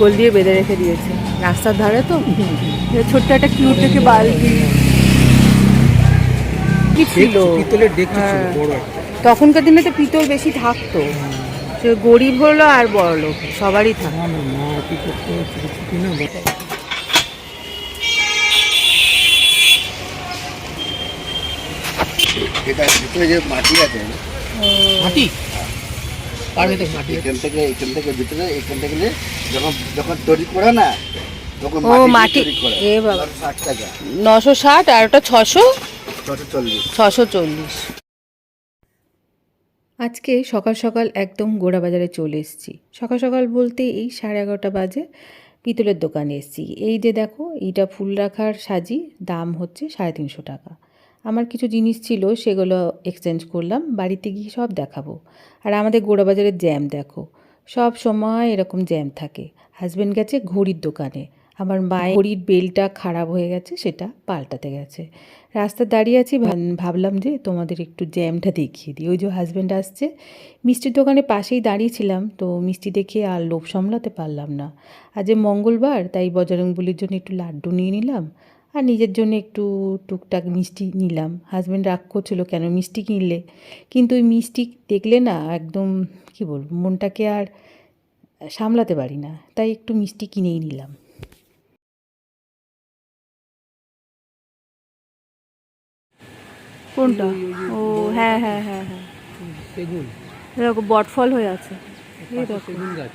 শিকল দিয়ে বেঁধে রেখে দিয়েছে। রাস্তার ধারে তো? ছোট্ট একটা কিউট থেকে বালতি। কি ছিল? হ্যাঁ। তখনকার দিনে তো পিতল বেশি থাকতো। সে গরিব হলো আর বড় লোক সবারই থাকতো। না না মা কি করতে? ছোট ছোট না? এটা ভিতরে যে মাটি আছে মাটি? তার ভেতর মাটি এখান থেকে এখান থেকে ভিতরে এখান থেকে যখন যখন তৈরি করে না তখন ও, মাটি মাটি। তৈরি করে। এ বাবা। নশো ষাট আর ওটা ছশো? ছশো চল্লিশ। আজকে সকাল সকাল একদম গোড়া বাজারে চলে এসেছি। সকাল সকাল বলতে এই সাড়ে এগারোটা বাজে পিতলের দোকানে এসেছি। এই যে দেখো এইটা ফুল রাখার সাজি দাম হচ্ছে সাড়ে তিনশো টাকা। আমার কিছু জিনিস ছিল, সেগুলো এক্সচেঞ্জ করলাম, বাড়িতে গিয়ে সব দেখাবো। আর আমাদের গোড়াবাজারের জ্যাম দেখো, সব সময় এরকম জ্যাম থাকে। হাজব্যান্ড গেছে ঘড়ির দোকানে, আমার মায়ের ঘড়ির বেলটা খারাপ হয়ে গেছে, সেটা পাল্টাতে গেছে। রাস্তা দাঁড়িয়ে আছি ভাব- ভাবলাম যে তোমাদের একটু জ্যামটা দেখিয়ে দিই। ওই যে হাজব্যান্ড আসছে, মিষ্টির দোকানে পাশেই দাঁড়িয়েছিলাম, তো মিষ্টি দেখে আর লোভ সামলাতে পারলাম না। আজ মঙ্গলবার, তাই বজরংবলির জন্য একটু লাড্ডু নিয়ে নিলাম আর নিজের জন্য একটু টুকটাক মিষ্টি নিলাম। হাজব্যান্ড রাগ করছিল কেন মিষ্টি কিনলে? কিন্তু ওই মিষ্টি দেখলে না একদম কি বলব মনটাকে আর সামলাতে পারি না। তাই একটু মিষ্টি কিনেই নিলাম। কোনটা? ও হ্যাঁ হ্যাঁ হ্যাঁ হ্যাঁ। সেগুন। এরকম বটফল হয়ে আছে। এই সেগুন গাছ।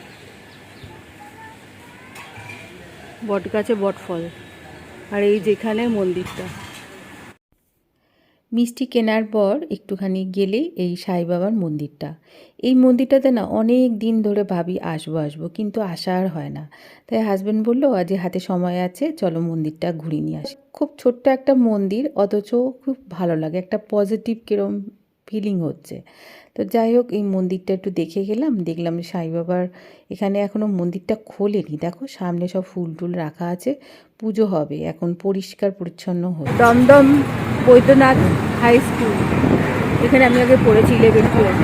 বট গাছে বটফল আর এই যেখানে মন্দিরটা। মিষ্টি কেনার পর একটুখানি গেলেই এই সাই বাবার মন্দিরটা। এই মন্দিরটাতে না অনেক দিন ধরে ভাবি আসব আসব, কিন্তু আসা আর হয় না। তাই হাজব্যান্ড বলল, আজ হাতে সময় আছে, চলো মন্দিরটা ঘুরিয়ে নিয়ে আসি। খুব ছোট্ট একটা মন্দির, অথচ খুব ভালো লাগে, একটা পজিটিভ কিরম ফিলিং হচ্ছে। তো যাই হোক এই মন্দিরটা একটু দেখে গেলাম দেখলাম সাই বাবার এখানে এখনও মন্দিরটা খোলেনি। দেখো সামনে সব ফুল টুল রাখা আছে পুজো হবে এখন পরিষ্কার পরিচ্ছন্ন হবে দমদম বৈদ্যনাথ হাই স্কুল। এখানে আমি আগে পড়েছি ইলেভেন টুয়েলভ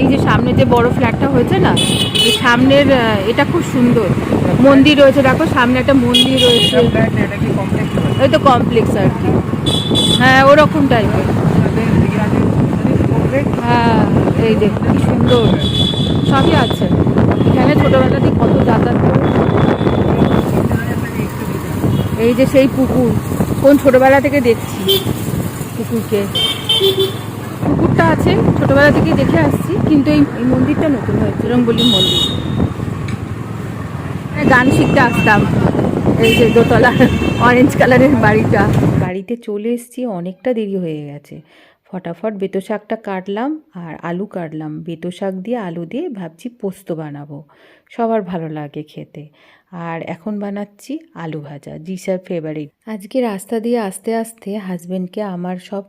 এই যে সামনে যে বড় ফ্ল্যাটটা হয়েছে না এই সামনের এটা খুব সুন্দর। মন্দির রয়েছে দেখো সামনে একটা মন্দির রয়েছে। ওই তো কমপ্লেক্স আর কি। হ্যাঁ ওরকম টাইপের হ্যাঁ এই যে কি সুন্দর। সবই আছে। এখানে ছোটোবেলা থেকে কত যাতায়াত এই যে সেই পুকুর, কোন ছোটবেলা থেকে দেখছি পুকুরকে। পুকুরটা আছে, ছোটবেলা থেকে দেখে আসছি, কিন্তু এই মন্দিরটা নতুন হয়েছে, রঙ্গলির মন্দির। গান শিখতে আসতাম। এই যে দোতলা অরেঞ্জ কালারের বাড়িটা। বাড়িতে চলে এসেছি, অনেকটা দেরি হয়ে গেছে। ফটাফট বেতো শাকটা কাটলাম আর আলু কাটলাম। বেতো শাক দিয়ে আলু দিয়ে ভাবছি পোস্ত বানাবো। সবার ভালো লাগে খেতে। আর এখন বানাচ্ছি আলু ভাজা, জিসার ফেভারিট আজকে রাস্তা দিয়ে আস্তে আস্তে হাজব্যান্ডকে আমার সব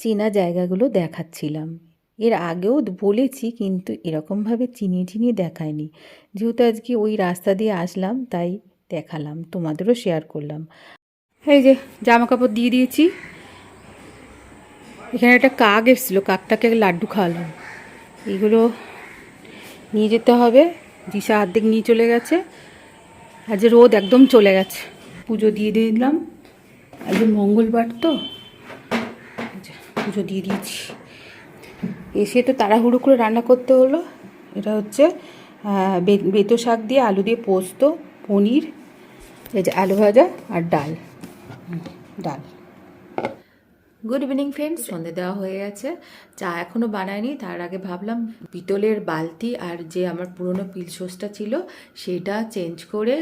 চেনা জায়গাগুলো দেখাচ্ছিলাম। এর আগেও বলেছি কিন্তু এরকমভাবে চিনিয়ে চিনিয়ে দেখায়নি। যেহেতু আজকে ওই রাস্তা দিয়ে আসলাম, তাই দেখালাম, তোমাদেরও শেয়ার করলাম। এই যে জামা কাপড় দিয়ে দিয়েছি। এখানে একটা কাক এসেছিল, কাকটাকে লাড্ডু খাওয়ালাম। এগুলো নিয়ে যেতে হবে, দিশা অর্ধেক নিয়ে চলে গেছে। আজ রোদ একদম চলে গেছে। পুজো দিয়ে দিলাম। আজ মঙ্গলবার তো পুজো দিয়ে দিয়েছি। এসে তো তাড়াহুড়ো করে রান্না করতে হলো। এটা হচ্ছে বেতো শাক দিয়ে আলু দিয়ে পোস্ত, পনির, এই যে আলু ভাজা আর ডাল। ডাল। গুড ইভিনিং ফ্রেন্ডস সন্ধে দেওয়া হয়ে গেছে। চা এখনও বানায়নি তার আগে ভাবলাম পিতলের বালতি আর যে আমার পুরনো পিলসোসটা ছিল, সেটা চেঞ্জ করে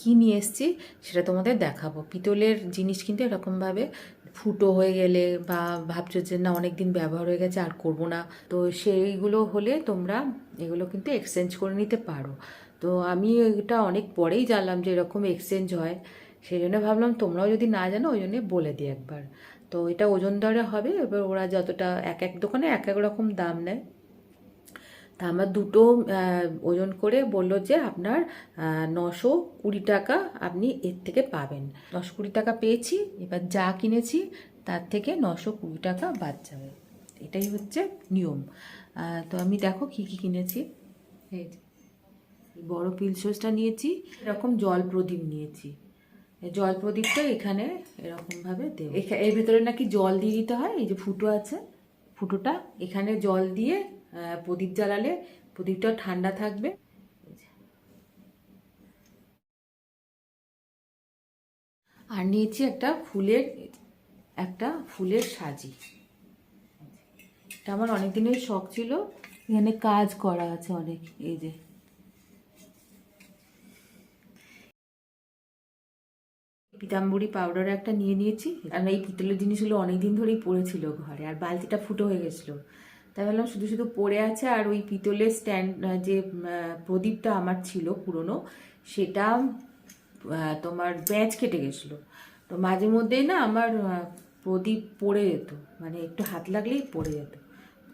কি নিয়ে এসেছি সেটা তোমাদের দেখাবো। পিতলের জিনিস কিন্তু এরকমভাবে ফুটো হয়ে গেলে বা ভাবছ যে না অনেক দিন ব্যবহার হয়ে গেছে, আর করব না। তো সেইগুলো হলে তোমরা এগুলো কিন্তু এক্সচেঞ্জ করে নিতে পারো। তো আমি এটা অনেক পরেই জানলাম যে এরকম এক্সচেঞ্জ হয়। সেই জন্য ভাবলাম তোমরাও যদি না জানো, ওই জন্য বলে দিই একবার। তো এটা ওজন দরে হবে, এবার ওরা যতটা এক এক দোকানে এক এক রকম দাম নেয়। তা আমার দুটো ওজন করে বলল যে আপনার নশো কুড়ি টাকা আপনি এর থেকে পাবেন। নশো কুড়ি টাকা পেয়েছি, এবার যা কিনেছি তার থেকে নশো কুড়ি টাকা বাদ যাবে। এটাই হচ্ছে নিয়ম। তো আমি দেখো কি কি কিনেছি। বড় পিলসোসটা নিয়েছি, এরকম জল প্রদীপ নিয়েছি। জল প্রদীপটা এখানে এরকমভাবে দেব। এর ভেতরে নাকি জল দিয়ে দিতে হয়? এই যে ফুটো আছে, ফুটোটা এখানে জল দিয়ে প্রদীপ জ্বালালে প্রদীপটা ঠান্ডা থাকবে। আর নিয়েছি একটা ফুলের একটা ফুলের সাজি। এটা আমার অনেক দিনের শখ ছিল। এখানে কাজ করা আছে অনেক, এই যে। পিতাম্বরী পাউডার একটা নিয়ে নিয়েছি। আর এই পিতলের জিনিসগুলো অনেক দিন ধরেই পড়েছিল ঘরে, আর বালতিটা ফুটো হয়ে গেছিল। তাই ভাবলাম শুধু শুধু পড়ে আছে, আর ওই পিতলের স্ট্যান্ড যে প্রদীপটা আমার ছিল পুরনো, সেটা তোমার ব্যাচ কেটে গেছিল। তো মাঝে মধ্যেই না আমার প্রদীপ পড়ে যেত মানে একটু হাত লাগলেই পড়ে যেত।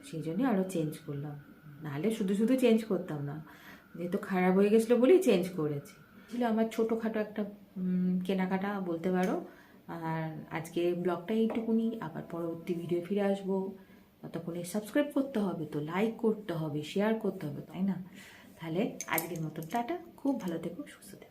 সেই জন্যই আরও চেঞ্জ করলাম। নাহলে শুধু শুধু চেঞ্জ করতাম না, যেহেতু খারাপ হয়ে গেছিল বলেই চেঞ্জ করেছি। ছিল আমার ছোটোখাটো একটা কেনাকাটা বলতে পারো। আর আজকে ব্লগটা এইটুকুনি। আবার পরবর্তী ভিডিও ফিরে আসব। ততক্ষণে সাবস্ক্রাইব করতে হবে তো লাইক করতে হবে শেয়ার করতে হবে, তাই না? তাহলে আজকের মতন টাটা। খুব ভালো থেকো, সুস্থ থেকো।